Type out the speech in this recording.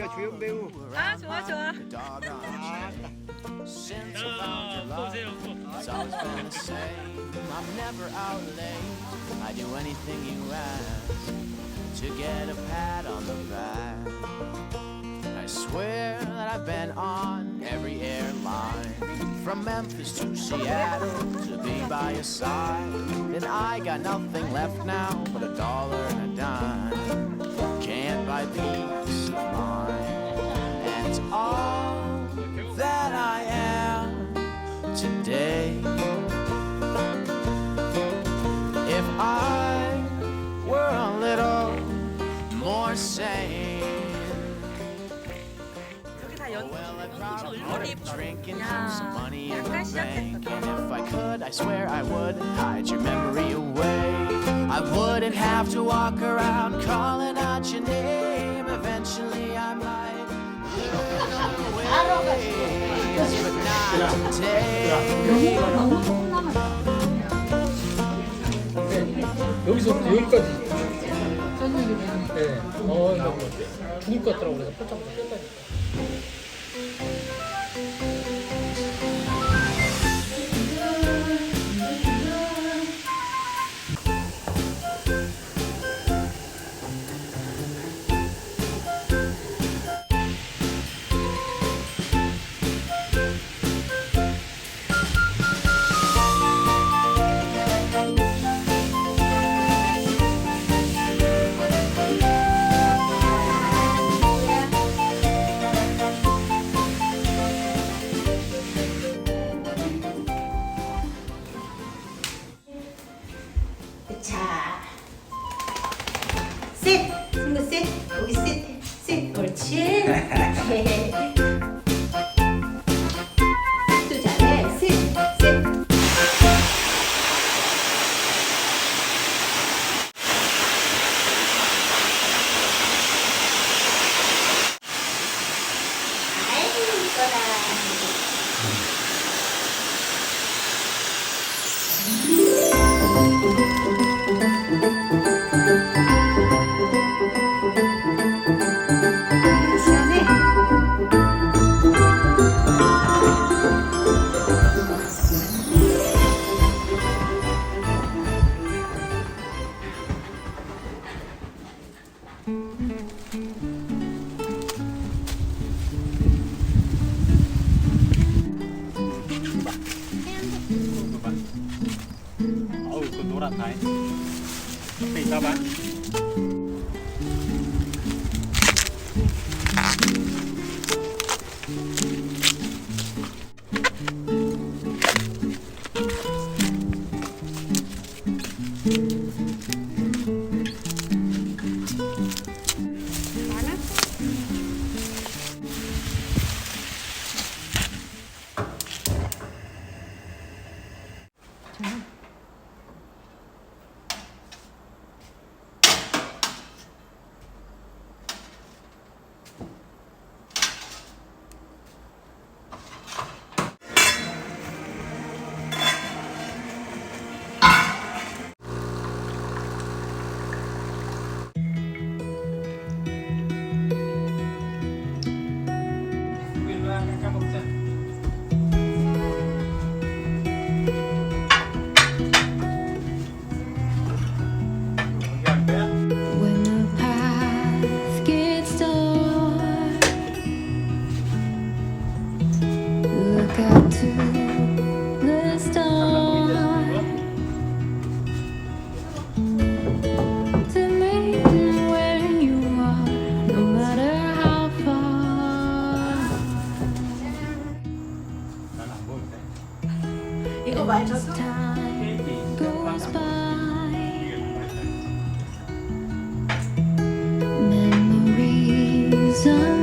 배우야 주연 배우 아 좋아 좋아. Since I found your love, 보세요. it's always been the same. I'm never out late. I do anything you ask to get a pat on the back. I swear that I've been on every airline from Memphis to Seattle to be by your side. And I got nothing left now but a dollar and a dime. if I were a little more sane. Well, I'd probably quit drinking, keep some money in the bank. And if I could, I swear I would hide your memory away. I wouldn't have to walk around calling out your name. Eventually, I might. Ways, but not today. 여기서부터 여기까지. 네. 어, 나 죽을 것 같더라고. 그래서 폴짝폴짝 뺐다니까. ね。 오빠 어우 그 노란 다이 그 있나봐 Bye, Toto. Memories